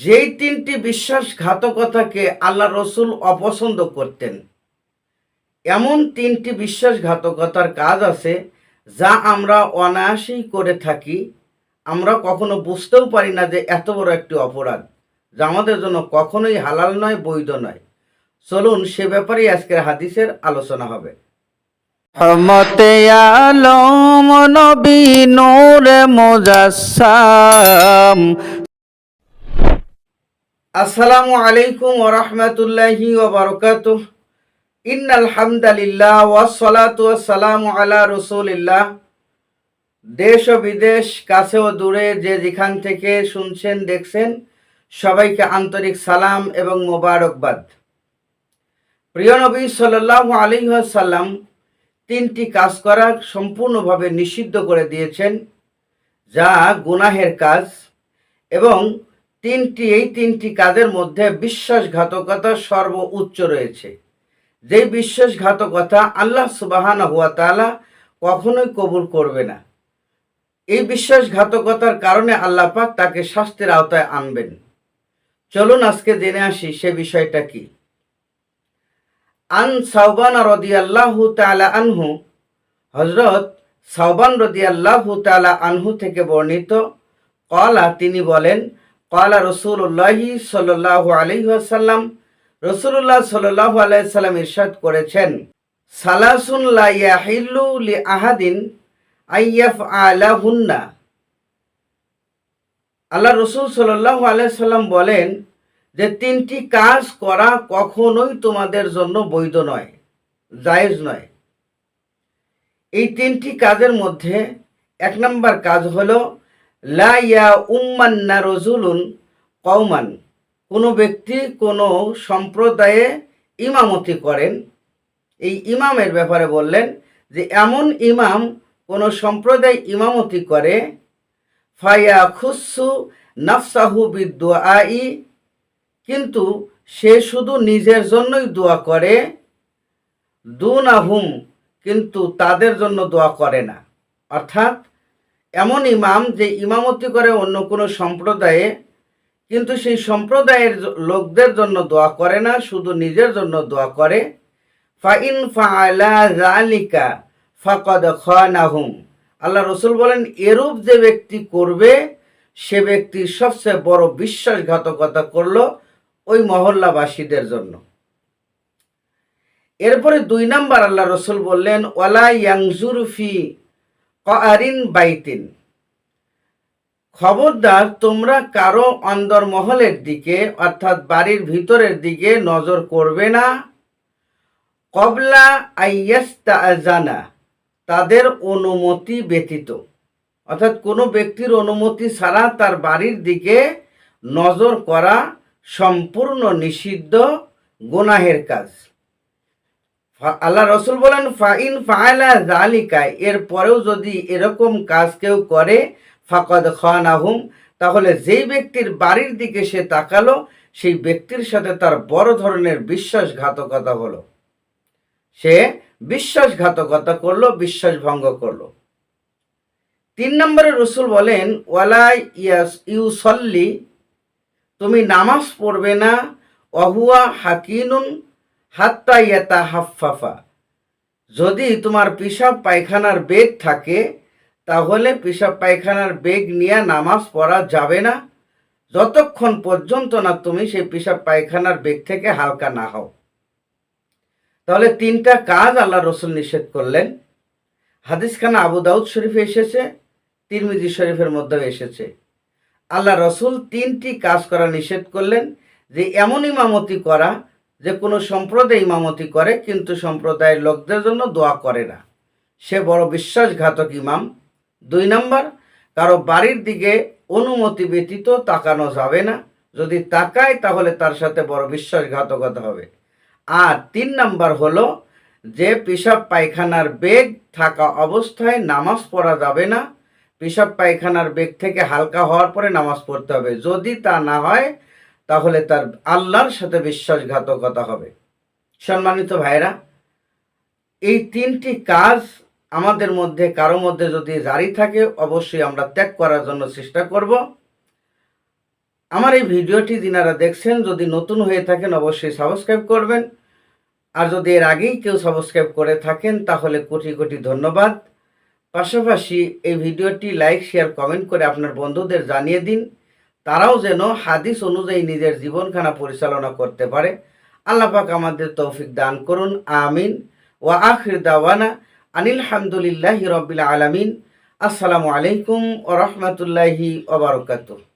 যেই তিনটি বিশ্বাসঘাতকতাকে আল্লাহ রসুল অপছন্দ করতেন, এমন তিনটি বিশ্বাসঘাতকতার কাজ আছে যা আমরা অনায়াসেই করে থাকি। আমরা কখনো বুঝতেও পারি না যে এত বড় একটি অপরাধ, যা আমাদের জন্য কখনোই হালাল নয়, বৈধ নয়। চলুন সে ব্যাপারেই আজকের হাদিসের আলোচনা হবে। রহমতে আলম নবী নূরে মুজাসসাম আসসালামু আলাইকুম ওরহমতুল্লাহি ওবরকাত ইন্নাল হামদালিল্লাহ ওয়াসসালাতু ওয়াসসালামু আলা রসুলিল্লাহ। দেশ ও বিদেশ, কাছে ও দূরে যে যেখান থেকে শুনছেন, দেখছেন, সবাইকে আন্তরিক সালাম এবং মোবারকবাদ। প্রিয় নবী সাল্লাল্লাহু আলাইহি ওয়াসাল্লাম তিনটি কাজ করা সম্পূর্ণভাবে নিষিদ্ধ করে দিয়েছেন, যা গুনাহের কাজ এবং তিনটি, এই তিনটি কাজের মধ্যে বিশ্বাসঘাতকতা সর্বোচ্চ রয়েছে। যেই বিশ্বাসঘাতকতা আল্লাহ সুবাহান হুয়া তালা কখনোই কবুল করবে না। এই বিশ্বাসঘাতকতার কারণে আল্লাহ পাক তাকে শাস্তির আওতায় আনবেন। চলুন আজকে জেনে আসি সে বিষয়টা কি। আন সাউবান রদি আল্লাহ তালা আনহু হজরত সাউবান রদি আল্লাহ তালা আনহু থেকে বর্ণিত কলা তিনি বলেন কলা রসুল্লাহি সাল্লাহ আলহিহাসাল্লাম রসুল্লাহ সাল্লাহ আলাইসাল্লাম ইরশাদ করেছেন, সালাসুন লা ইয়াহিল্লু লি আহাদিন আল্লাহ রসুল সাল্লাহ আলাইসাল্লাম বলেন যে তিনটি কাজ করা কখনোই তোমাদের জন্য বৈধ নয়, জায়েজ নয়। এই তিনটি কাজের মধ্যে এক নম্বর কাজ হলো লা ইয়া উম্মান্না রজুলুন কৌমান কোনো ব্যক্তি কোনো সম্প্রদায়ে ইমামতি করেন। এই ইমামের ব্যাপারে বললেন যে, এমন ইমাম কোনো সম্প্রদায় ইমামতি করে, ফায়া খুসু নাফসাহু বিদুয়াই কিন্তু সে শুধু নিজের জন্যই দোয়া করে দু দুনাহুম, কিন্তু তাদের জন্য দোয়া করে না। অর্থাৎ এমন ইমাম যে ইমামতি করে অন্য কোনো সম্প্রদায়ে, কিন্তু সেই সম্প্রদায়ের লোকদের জন্য দোয়া করে না, শুধু নিজের জন্য দোয়া করে। ফাইন ফাআলা জালিকা ফাকদ খানাহুম। আল্লাহ রসুল বলেন, এরূপ যে ব্যক্তি করবে, সে ব্যক্তি সবচেয়ে বড় বিশ্বাসঘাতকতা করল ওই মহল্লাবাসীদের জন্য। এরপরে দুই নাম্বার আল্লাহ রসুল বললেন, ওয়ালা ইয়াংজুর ফি কারিন বাইতিন। খবরদার, তোমরা কারও অন্দরমহলের দিকে, অর্থাৎ বাড়ির ভিতরের দিকে নজর করবে না। কবলা আইয়াস্তা জানা তাদের অনুমতি ব্যতীত। অর্থাৎ কোনো ব্যক্তির অনুমতি ছাড়া তার বাড়ির দিকে নজর করা সম্পূর্ণ নিষিদ্ধ, গুনাহের কাজ। আল্লাহ রসুল বলেন, ফাইন ফায়লা জালিকায় এর পরেও যদি এরকম কাজ কেউ করে, ফাকদ খানাহুম, তাহলে যেই ব্যক্তির বাড়ির দিকে সে তাকালো, সেই ব্যক্তির সাথে তার বড় ধরনের বিশ্বাসঘাতকতা হলো। সে বিশ্বাসঘাতকতা করল বিশ্বাস ভঙ্গ করল। তিন নম্বরে রসুল বলেন, ওয়ালা ইয়াস, ইউসল্লি তুমি নামাজ পড়বে না অহুয়া হাকিনুন হাত্তা ইয়াতা হাফফাফা। যদি তোমার পিসাব পায়খানার বেগ থাকে, তাহলে পিসাব পায়খানার বেগ নিয়ে নামাজ পড়া যাবে না। যতক্ষণ পর্যন্ত না তুমি সেই পিসাব পায়খানার বেগ থেকে হালকা না হও। তাহলে তিনটা কাজ আল্লাহ রসুল নিষেধ করলেন। হাদিসখানা আবু দাউদ শরীফে এসেছে, তিরমিজি শরীফের মধ্যেও এসেছে। আল্লাহ রসুল তিনটি কাজ করা নিষেধ করলেন যে, এমন ইমামতি করা যে কোনো সম্প্রদায় ইমামতি করে, কিন্তু সম্প্রদায়ের লোকদের জন্য দোয়া করে না। সে বড় বিশ্বাসঘাতক ইমাম। দুই নম্বর, কারও বাড়ির দিকে অনুমতি ব্যতীত তাকানো যাবে না। যদি তাকায়, তাহলে তার সাথে বড় বিশ্বাসঘাতকতা হবে। আর তিন নাম্বার হলো, যে পেশাব পায়খানার বেগ থাকা অবস্থায় নামাজ পড়া যাবে না, পেশাব পায়খানার বেগ থেকে হালকা হওয়ার পরে নামাজ পড়তে হবে। যদি তা না হয় তাহলে তার আল্লাহর সাথে বিশ্বাসঘাতকতা হবে। সম্মানিত ভাইরা এই তিনটি কাজ আমাদের মধ্যে, কারও মধ্যে যদি জারি থাকে, অবশ্যই আমরা ত্যাগ করার জন্য চেষ্টা করব। আমার এই ভিডিওটি দিনারা দেখছেন, যদি নতুন হয়ে থাকেন, অবশ্যই সাবস্ক্রাইব করবেন। আর যদি এর আগেই কেউ সাবস্ক্রাইব করে থাকেন, তাহলে কোটি কোটি ধন্যবাদ। পাশাপাশি এই ভিডিওটি লাইক, শেয়ার, কমেন্ট করে আপনার বন্ধুদের জানিয়ে দিন। তারাও যেন হাদিস অনুযায়ী নিজের জীবনখানা পরিচালনা করতে পারে। আল্লাহ পাক আমাদের তৌফিক দান করুন, আমিন। ওয়া আখির দাওয়ানা আনিল হামদুলিল্লাহ রবিল আলামিন। আসসালামু আলাইকুম ও রহমতুল্লাহি ওয়া বারাকাতুহু।